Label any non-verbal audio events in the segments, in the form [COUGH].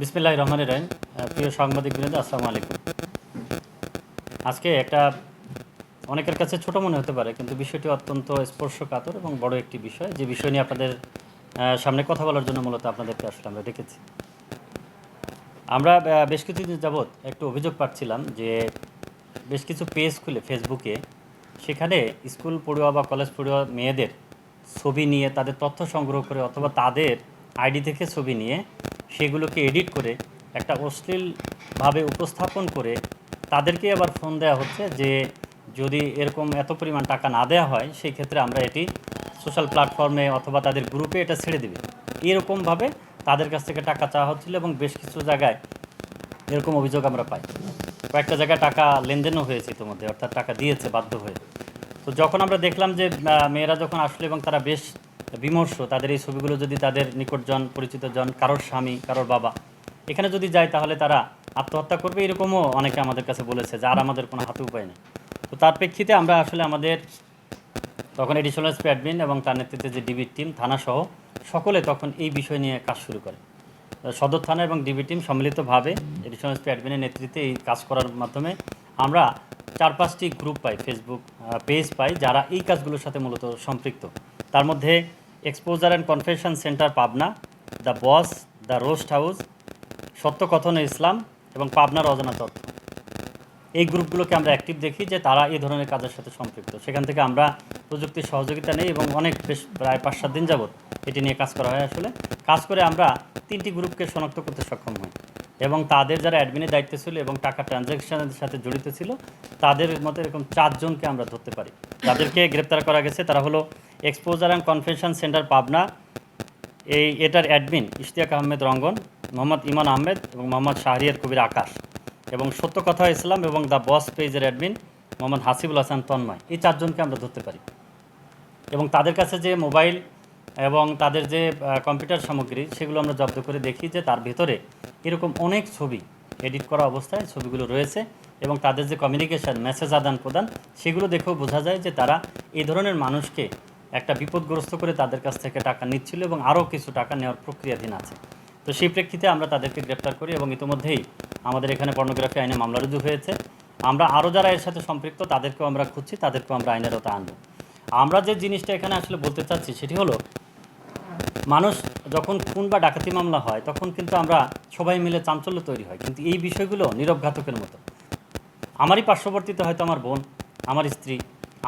বিসমিল্লাহ রহমান রহিম। প্রিয় সাংবাদিক বৃন্দ, আসসালামু আলাইকুম। আজকে একটা অনেকের কাছে ছোট মনে হতে পারে, কিন্তু বিষয়টি অত্যন্ত স্পর্শকাতর এবং বড় একটি বিষয়। যে বিষয় নিয়ে আপনাদের সামনে কথা বলার জন্য মূলত আপনাদেরকে আসলে আমরা ডেকেছি। আমরা বেশ কিছুদিন যাবৎ একটু অভিযোগ পাচ্ছিলাম যে বেশ কিছু পেজ খুলে ফেসবুকে সেখানে স্কুল পড়ুয়া বা কলেজ পড়ুয়া মেয়েদের ছবি নিয়ে, তাদের তথ্য সংগ্রহ করে অথবা তাদের আইডি থেকে ছবি নিয়ে সেগুলোকে এডিট করে একটা অশ্লীলভাবে উপস্থাপন করে তাদেরকে আবার ফোন দেওয়া হচ্ছে যে যদি এরকম এত পরিমাণ টাকা না দেওয়া হয়, সেই ক্ষেত্রে আমরা এটি সোশ্যাল প্ল্যাটফর্মে অথবা তাদের গ্রুপে এটা ছেড়ে দেবে। এরকমভাবে তাদের কাছ থেকে টাকা চাওয়া হচ্ছিল এবং বেশ কিছু জায়গায় এরকম অভিযোগ আমরা পাই। কয়েকটা জায়গায় টাকা লেনদেনও হয়েছে ইতিমধ্যে, অর্থাৎ টাকা দিয়েছে বাধ্য হয়ে। তো যখন আমরা দেখলাম যে মেয়েরা যখন আসলো এবং তারা বেশ বিমর্ষ, তাদের এই ছবিগুলো যদি তাদের নিকটজন পরিচিত জন কারোর স্বামী, কারোর বাবা, এখানে যদি যায় তাহলে তারা আত্মহত্যা করবে এরকমও অনেকে আমাদের কাছে বলেছে যে আর আমাদের কোনো হাতে উপায় নেই। তো তার প্রেক্ষিতে আমরা আসলে আমাদের তখন এডিশনাল এসপি অ্যাডমিন এবং তার নেতৃত্বে যে ডিবি টিম থানাসহ সকলে তখন এই বিষয় নিয়ে কাজ শুরু করে। সদর থানা এবং ডিবি টিম সম্মিলিতভাবে এডিশনাল এসপি অ্যাডমিনের নেতৃত্বে এই কাজ করার মাধ্যমে আমরা চার পাঁচটি গ্রুপ পাই ফেসবুক পেজ পাই, যারা এই কাজগুলোর সাথে মূলত সম্পৃক্ত। তার মধ্যে exposure and confession centre Pabna the boss the roast house Satyakathan Islam এবং পাবনার অজানা তথ্য। এই গ্রুপগুলোকে আমরা অ্যাক্টিভ দেখি যে তারা এই ধরনের কাজের সাথে সম্পৃক্ত। সেখান থেকে আমরা প্রযুক্তির সহযোগিতা নেই এবং অনেক বেশ প্রায় পাঁচ সাত দিন যাবৎ এটি নিয়ে কাজ করা হয় আসলে। কাজ করে আমরা তিনটি গ্রুপকে শনাক্ত করতে সক্ষম হই। এবং তাদের যারা অ্যাডমিনের দায়িত্ব ছিল এবং টাকা ট্রানজ্যাকশনের সাথে জড়িত ছিল, তাদের মতো এরকম চারজনকে আমরা ধরতে পারি। তাদেরকে গ্রেপ্তার করা গেছে। তারা হলো exposure and convention centre Pabna. এই এটার অ্যাডমিন ইশতিয়াক আহমেদ রঙ্গন, মোহাম্মদ ইমান আহমেদ এবং মোহাম্মদ শাহরিয়ার কবির আকাশ। এবং সত্য কথা ইসলাম এবং দ্য বস পেজের অ্যাডমিন মোহাম্মদ হাসিবুল হাসান তন্ময়। এই চারজনকে আমরা ধরতে পারি। এবং তাদের কাছে যে মোবাইল এবং তাদের যে কম্পিউটার সামগ্রী, সেগুলো আমরা জব্দ করে দেখি যে তার ভেতরে এরকম অনেক ছবি এডিট করা অবস্থায় ছবিগুলো রয়েছে এবং তাদের যে কমিউনিকেশন মেসেজ আদান প্রদান, সেগুলো দেখেও বোঝা যায় যে তারা এই ধরনের মানুষকে একটা বিপদগ্রস্ত করে তাদের কাছ থেকে টাকা নিচ্ছিল এবং আরও কিছু টাকা নেওয়ার প্রক্রিয়াধীন আছে। তো সেই প্রেক্ষিতে আমরা তাদেরকে গ্রেপ্তার করি এবং ইতিমধ্যেই আমাদের এখানে পর্নোগ্রাফি আইনে মামলা রুজু হয়েছে। আমরা আরও যারা এর সাথে সম্পৃক্ত, তাদেরকেও আমরা খুঁজছি, তাদেরকেও আমরা আইনের আওতায় আনব। আমরা যে জিনিসটা এখানে আসলে বলতে চাচ্ছি, সেটি হলো মানুষ যখন খুন বা ডাকাতি মামলা হয় তখন কিন্তু আমরা সবাই মিলে চাঞ্চল্য তৈরি হয়। কিন্তু এই বিষয়গুলো নীরব ঘাতকের মতো। আমারই পার্শ্ববর্তীতে হয়তো আমার বোন আমার স্ত্রী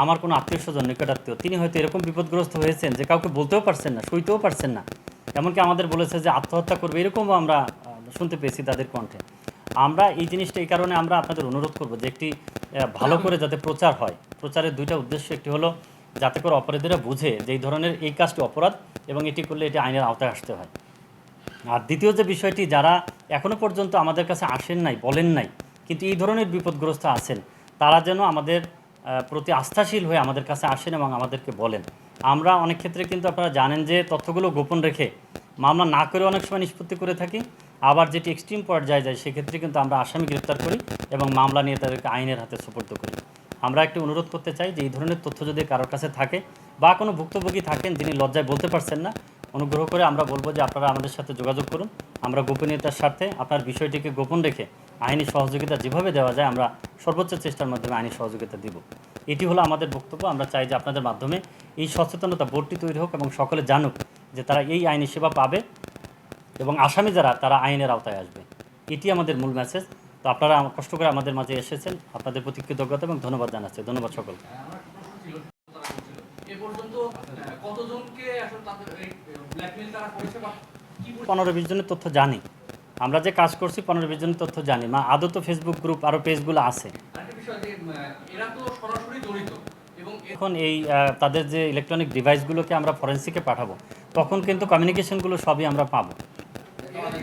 আমার কোনো আত্মীয় স্বজন নিকটাত্মীয় তিনি হয়তো এরকম বিপদগ্রস্ত হয়েছেন যে কাউকে বলতেও পারছেন না সইতেও পারছেন না। এমনকি আমাদের বলেছে যে আত্মহত্যা করবে এরকমও আমরা শুনতে পেয়েছি তাদের কণ্ঠে। আমরা এই জিনিসটা এই কারণে আমরা আপনাদের অনুরোধ করব যে একটি ভালো [COUGHS] করে যাতে প্রচার হয়। প্রচারের দুইটা উদ্দেশ্য একটি হলো যাতে করে অপরাধীরা বুঝে যে এই ধরনের এই কাজটি অপরাধ এবং এটি করলে এটি আইনের আওতায় আসতে হয়। আর দ্বিতীয় যে বিষয়টি, যারা এখনও পর্যন্ত আমাদের কাছে আসেন নাই, বলেন নাই, কিন্তু এই ধরনের বিপদগ্রস্ত আছেন, তারা যেন আমাদের প্রতি আস্থাশীল হয়ে আমাদের কাছে আসেন এবং আমাদেরকে বলেন। আমরা অনেক ক্ষেত্রে কিন্তু আপনারা জানেন যে তথ্যগুলো গোপন রেখে মামলা না করে অনেক সময় নিষ্পত্তি করে থাকি। আবার যেটি এক্সট্রিম পর্যায়ে যায়, সেক্ষেত্রে কিন্তু আমরা আসামি গ্রেপ্তার করি এবং মামলা নিয়ে তাদেরকে আইনের হাতে সুপর্দ করি। আমরা একটু অনুরোধ করতে চাই যে এই ধরনের তথ্য যদি কারোর কাছে থাকে বা কোনো ভুক্তভোগী থাকেন যিনি লজ্জায় বলতে পারছেন না, অনুগ্রহ করে আমরা বলব যে আপনারা আমাদের সাথে যোগাযোগ করুন। আমরা গোপনীয়তার স্বার্থে আপনার বিষয়টিকে গোপন রেখে আইনি সহযোগিতা যেভাবে দেওয়া যায় আমরা সর্বোচ্চ চেষ্টার মাধ্যমে আইনি সহযোগিতা দিব। এটি হলো আমাদের বক্তব্য। আমরা চাই যে আপনাদের মাধ্যমে এই সচেতনতা বোর্ডটি তৈরি হোক এবং সকলে জানুক যে তারা এই আইনি সেবা পাবে এবং আসামি যারা, তারা আইনের আওতায় আসবে। এটি আমাদের মূল মেসেজ তো আপনারা কষ্ট করে আমাদের মাঝে এসেছেন। আপনাদের প্রতি কৃতজ্ঞতা এবং ধন্যবাদ জানাচ্ছি। ধন্যবাদ সকলকে। পরি- পনেরো বিশ জনের তথ্য জানি। আমরা যে কাজ করছি পনেরো বিশ জনের তথ্য জানি। মা আদৌ তো ফেসবুক গ্রুপ আরও পেজগুলো আছে? এখন এই তাদের যে ইলেকট্রনিক ডিভাইসগুলোকে আমরা ফরেন্সিকে পাঠাবো তখন কিন্তু কমিউনিকেশনগুলো সবই আমরা পাবো।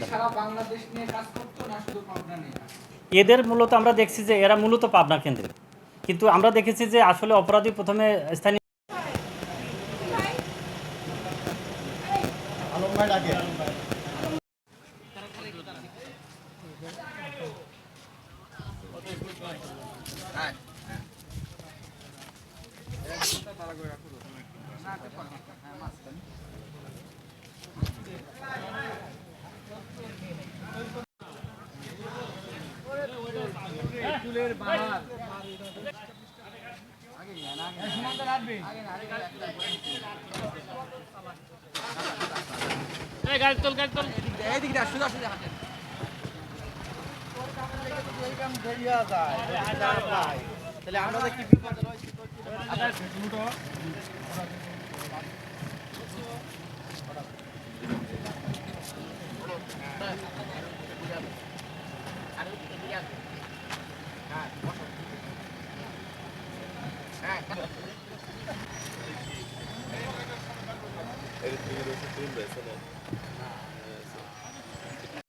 সারা বাংলাদেশ নিয়ে কাজ করতো না শুধু পাবনা নিয়ে? এদের মূলত আমরা দেখছি যে এরা মূলত পাবনা কেন্দ্রে কিন্তু আমরা দেখেছি যে আসলে অপরাধী প্রথমে স্থানীয় গাড়ি তোল গাড়ি তোল এদিকে তাহলে আমরা কি বিপদ রয়েছে Elektriği de ısıtayım da sana.